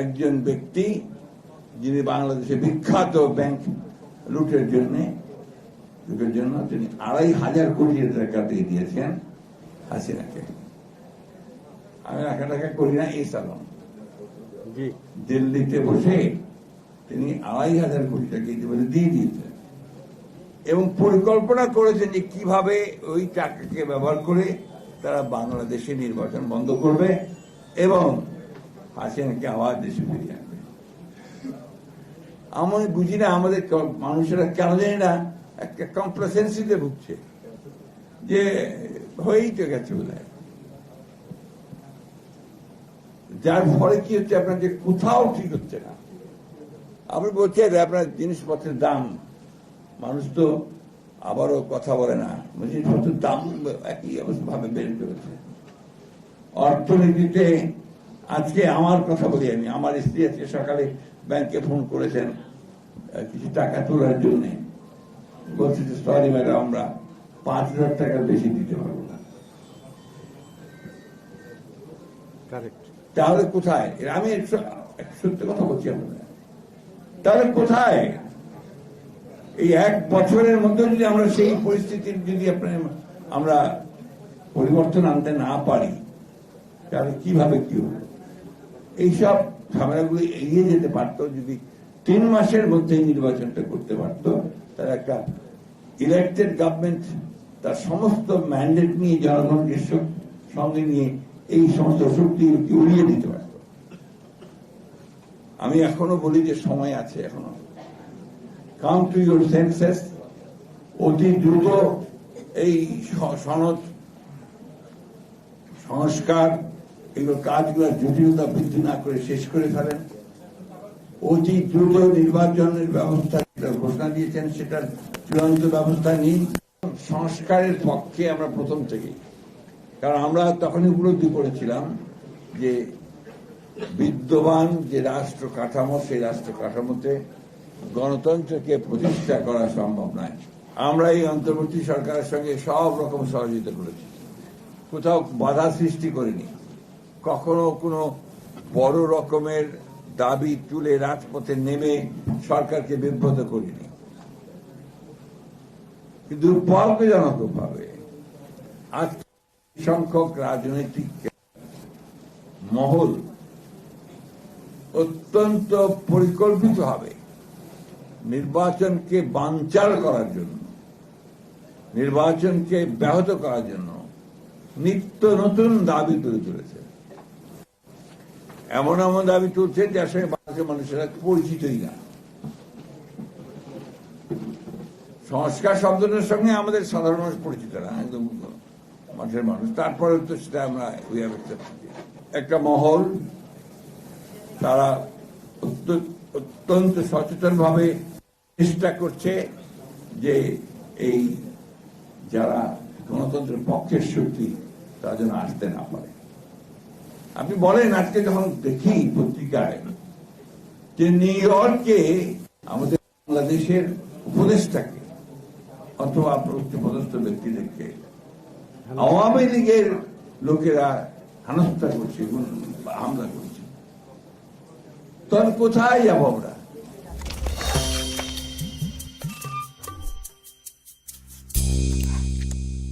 একজন ব্যক্তি যিনি বাংলাদেশে বিখ্যাত ব্যাংক লুটের জন্য লুটের জন্য তিনি আড়াই হাজার কোটি টাকা দিয়ে দিয়েছেন হাসিনাকে। আমি টাকা টাকা করি না এই সালন। দিল্লিতে বসে তিনি আড়াই হাজার কোটি টাকা ইতিমধ্যে দিয়ে দিয়েছেন। এবং পরিকল্পনা করেছেন যে কীভাবে ওই টাকাকে ব্যবহার করে তারা বাংলাদেশে নির্বাচন বন্ধ করবে এবং হাসিনাকে আবার দেশে ফিরিয়ে আনবে আমি বুঝি না আমাদের মানুষেরা কেন জানি না একটা কমপ্লেসেন্সিতে ভুগছে। যে হয়েই তো গেছে বোধ যার ফলে কি হচ্ছে, আপনার যে কোথাও ঠিক হচ্ছে না। আপনি বলছেন, আপনার জিনিসপত্রের দাম, মানুষ তো আবারও কথা বলে না। জিনিসপত্রের দাম একই অবস্থা ভাবে বেড়ে চলেছে। অর্থনীতিতে আজকে আমার কথা বলি আমি আমার স্ত্রী আজকে সকালে ব্যাংকে ফোন করেছেন কিছু টাকা তোলার জন্য। বলছে যে সরি ম্যাডাম আমরা পাঁচ হাজার টাকা বেশি দিতে পারব না। তাহলে কোথায়? আমি সত্য কথা বলছি আপনাদের তাহলে কোথায়? এই এক বছরের মধ্যে যদি আমরা সেই পরিস্থিতির যদি আপনার আমরা পরিবর্তন আনতে না পারি তাহলে কীভাবে কি হবে? এইসব ঝামেলাগুলি এগিয়ে যেতে পারতো যদি তিন মাসের মধ্যে নির্বাচনটা করতে পারতো, তার একটা ইলেক্টেড গভর্নমেন্ট তার সমস্ত ম্যান্ডেট নিয়ে জনগণকে সঙ্গে নিয়ে এই সমস্ত শক্তি উড়িয়ে দিতে পারত। আমি এখনও বলি যে সময় আছে এখনও। কাম টু ইউর সেন্সেস অতি দ্রুত এই সনদ, সংস্কার এগুলো কাজগুলোর জটিলতা বৃদ্ধি না করে শেষ করে ফেলেন। অতি দ্রুত নির্বাচনের ব্যবস্থা ঘোষণা দিয়েছেন, সেটার চূড়ান্ত ব্যবস্থা নিন। সংস্কারের পক্ষে আমরা প্রথম থেকেই। কারণ আমরা তখন উপলব্ধি করেছিলাম যে বিদ্যমান যে রাষ্ট্র কাঠামো, সেই রাষ্ট্র কাঠামোতে গণতন্ত্রকে প্রতিষ্ঠা করা সম্ভব নয়। আমরা এই অন্তর্বর্তী সরকারের সঙ্গে সব রকম সহযোগিতা করেছি। কোথাও বাধা সৃষ্টি করিনি। কখনো কোনো বড় রকমের দাবি তুলে রাজপথে নেমে সরকারকে বিব্রত করিনি। কিন্তু দুর্ভাগ্যজনক ভাবে আজ সংখ্যক রাজনৈতিক মহল অত্যন্ত পরিকল্পিত হবে নির্বাচনকে বানচাল করার জন্য, নির্বাচনকে ব্যাহত করার জন্য নিত্য নতুন দাবি তুলে তুলেছে এমন এমন দাবি তুলছে যার সঙ্গে বাংলাদেশের মানুষেরা পরিচিতই না। সংস্কার শব্দটার সঙ্গে আমাদের সাধারণ মানুষ পরিচিত না, একদম মাঠের মানুষ। তারপরে তো সেটা আমরা একটা মহল, তারা অত্যন্ত সচেতন ভাবে চেষ্টা করছে যে এই যারা গণতন্ত্রের পক্ষের শক্তি, তারা যেন আসতে না পারে। আপনি বলেন, আজকে যখন দেখি পত্রিকায় যে নিউ ইয়র্কে আমাদের বাংলাদেশের উপদেষ্টাকে অথবা উচ্চপদস্থ ব্যক্তিদেরকে আওয়ামী লীগের লোকেরা হেনস্থা করছে হামলা করছে। তখন কোথায় যাব আমরা?